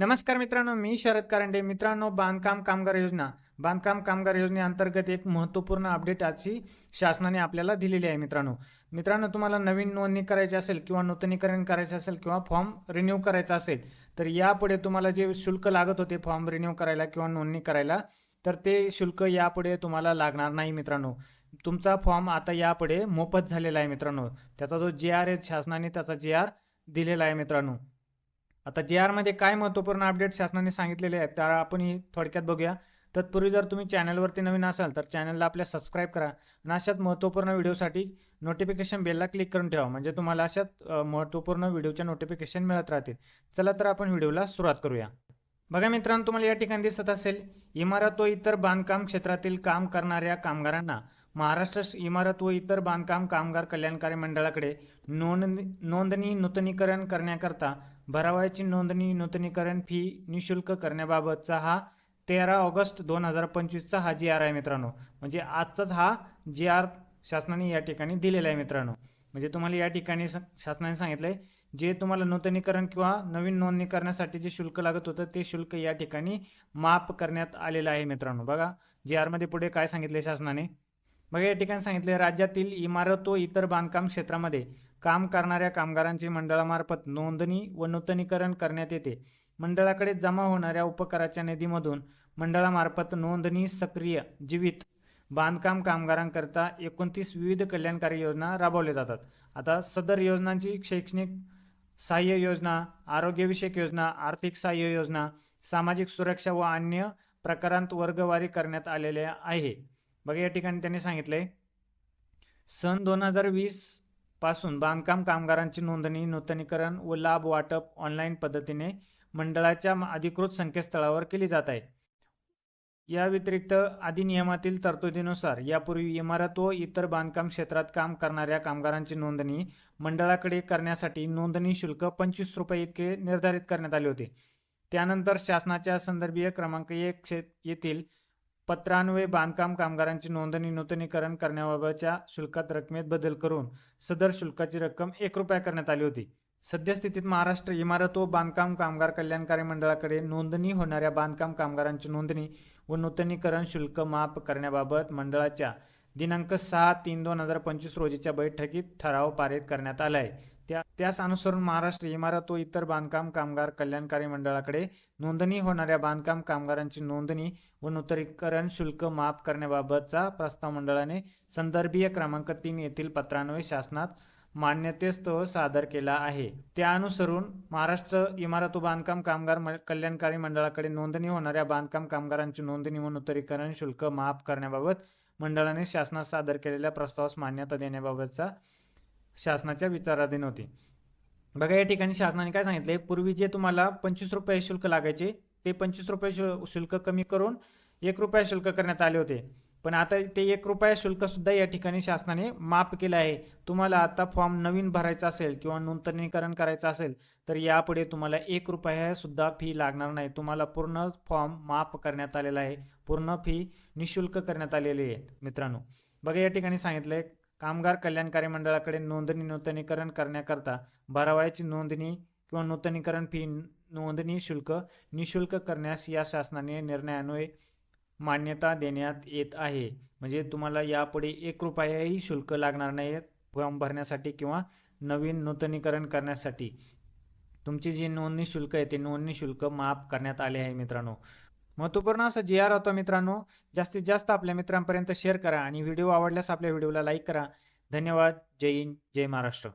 नमस्कार मित्रांनो मी शरद कारंडे. मित्रांनो बांधकाम कामगार योजना. बांधकाम कामगार योजनेअंतर्गत एक महत्त्वपूर्ण अपडेट आजची शासनाने आपल्याला दिलेली आहे मित्रांनो. मित्रांनो तुम्हाला नवीन नोंदणी करायची असेल किंवा नूतनीकरण करायचे असेल किंवा फॉर्म रिन्यू करायचा असेल तर यापुढे तुम्हाला जे शुल्क लागत होते फॉर्म रिन्यू करायला किंवा नोंदणी करायला तर ते शुल्क यापुढे तुम्हाला लागणार नाही मित्रांनो. तुमचा फॉर्म आता यापुढे मोफत झालेला आहे मित्रांनो. त्याचा जो जे आर आहे शासनाने त्याचा जे आर दिलेला आहे मित्रांनो. आता जे आरमध्ये काय महत्त्वपूर्ण अपडेट शासनाने सांगितलेले आहेत त्या आपणही थोडक्यात बघूया. तत्पूर्वी जर तुम्ही चॅनलवरती नवीन असाल तर चॅनलला आपल्या सबस्क्राईब करा आणि अशाच महत्त्वपूर्ण व्हिडिओसाठी नोटिफिकेशन बेलला क्लिक करून ठेवा. म्हणजे तुम्हाला अशाच महत्त्वपूर्ण व्हिडिओच्या नोटिफिकेशन मिळत राहतील. चला तर आपण व्हिडिओला सुरुवात करूया. बघा मित्रांनो तुम्हाला या ठिकाणी दिसत असेल इमारत व इतर बांधकाम क्षेत्रातील काम करणाऱ्या कामगारांना महाराष्ट्र इमारत व इतर बांधकाम कामगार कल्याणकारी मंडळाकडे नोंदणी नोंदणी नूतनीकरण करण्याकरता भरावयाची नोंदणी नूतनीकरण फी निशुल्क करण्याबाबतचा हा तेरा ऑगस्ट दोन हजार पंचवीसचा हा जी आर आहे मित्रांनो. म्हणजे आजचाच हा जी आर शासनाने या ठिकाणी दिलेला आहे मित्रांनो. म्हणजे तुम्हाला या ठिकाणी शासनाने सांगितलं आहे जे तुम्हाला नूतनीकरण किंवा नवीन नोंदणी करण्यासाठी जे शुल्क लागत होतं ते शुल्क या ठिकाणी माफ करण्यात आलेलं आहे मित्रांनो. बघा जी आरमध्ये पुढे काय सांगितले शासनाने? बघा या ठिकाणी सांगितले राज्यातील इमारत व इतर बांधकाम क्षेत्रामध्ये काम करणाऱ्या कामगारांची मंडळामार्फत नोंदणी व नूतनीकरण करण्यात येते. मंडळाकडे जमा होणाऱ्या उपकराच्या निधीमधून मंडळामार्फत नोंदणी सक्रिय जीवित बांधकाम कामगारांकरता एकोणतीस विविध कल्याणकारी योजना राबवल्या जातात. आता सदर योजनांची शैक्षणिक सहाय्य योजना आरोग्यविषयक योजना आर्थिक सहाय्य योजना सामाजिक सुरक्षा व अन्य प्रकारांत वर्गवारी करण्यात आलेल्या आहे. बघा या ठिकाणी त्यांनी सांगितले सन दोन हजार वीसपासून बांधकाम कामगारांची नोंदणी नूतनीकरण व लाभ वाटप ऑनलाईन पद्धतीने मंडळाच्या अधिकृत संकेतस्थळावर केली जात आहे. या व्यतिरिक्त अधिनियमातील तरतुदीनुसार यापूर्वी इमारत व इतर बांधकाम क्षेत्रात काम करणाऱ्या कामगारांची नोंदणी मंडळाकडे करण्यासाठी नोंदणी शुल्क पंचवीस रुपये इतके निर्धारित करण्यात आले होते. त्यानंतर शासनाच्या संदर्भीय क्रमांक एक क्षे येथील पत्रान्वये बांधकाम कामगारांची नोंदणी नूतनीकरण करण्याबाबतच्या शुल्कात रकमेत बदल करून सदर शुल्काची रक्कम एक रुपया करण्यात आली होती. सद्यस्थितीत महाराष्ट्र इमारत व बांधकाम कामगार कल्याणकारी मंडळाकडे नोंदणी होणाऱ्या बांधकाम कामगारांची नोंदणी व नूतनीकरण शुल्क माफ करण्याबाबत मंडळाच्या दिनांक सहा तीन दोन हजार पंचवीस रोजीच्या बैठकीत ठराव पारित करण्यात आला आहे त्या त्यास अनुसरून महाराष्ट्र इमारत व इतर बांधकाम कामगार कल्याणकारी मंडळाकडे नोंदणी होणाऱ्या बांधकाम कामगारांची नोंदणी व नूतनीकरण शुल्क माफ करण्याबाबतचा प्रस्ताव मंडळाने संदर्भीय क्रमांक तीन येथील पत्रान्वये शासनात मान्यतेस्तव सादर केला आहे. त्या अनुसरून महाराष्ट्र इमारत व बांधकाम कामगार म- कल्याणकारी मंडळाकडे नोंदणी होणाऱ्या बांधकाम कामगारांची नोंदणी व नूतनीकरण शुल्क माफ करण्याबाबत मंडळाने शासनात सादर केलेल्या प्रस्तावास मान्यता देण्याबाबतचा शासनाच्या विचाराधीन होती. बघा या ठिकाणी शासनाने काय सांगितले? पूर्वी जे तुम्हाला पंचवीस रुपये शुल्क लागायचे ते पंचवीस रुपये शु- शुल्क कमी करून एक रुपया शुल्क करण्यात आले होते. पण आता ते एक रुपया शुल्क सुद्धा या ठिकाणी शासनाने माफ केलं आहे. तुम्हाला आता फॉर्म नवीन भरायचा असेल किंवा नूतनीकरण करायचं असेल तर यापुढे तुम्हाला एक रुपया सुद्धा फी लागणार नाही. तुम्हाला पूर्ण फॉर्म माफ करण्यात आलेला आहे. पूर्ण फी निशुल्क करण्यात आलेली आहे मित्रांनो. बघा या ठिकाणी सांगितलंय कामगार कल्याणकारी मंडळाकडे नोंदणी नूतनीकरण करण्याकरता भरावयाची नोंदणी किंवा नूतनीकरण फी नोंदणी शुल्क निशुल्क करण्यास या शासनाने निर्णयान्वये मान्यता देण्यात येत आहे. म्हणजे तुम्हाला यापुढे एक रुपयाही शुल्क लागणार नाही फॉर्म भरण्यासाठी किंवा नवीन नूतनीकरण करण्यासाठी. तुमची जी नोंदणी शुल्क आहे ते नोंदणी शुल्क माफ करण्यात आले आहे मित्रांनो. महत्त्वपूर्ण असं जी आर होतं मित्रांनो जास्तीत जास्त आपल्या मित्रांपर्यंत शेअर करा आणि व्हिडिओ आवडल्यास आपल्या व्हिडिओला लाईक करा. धन्यवाद. जय हिंद. जय महाराष्ट्र.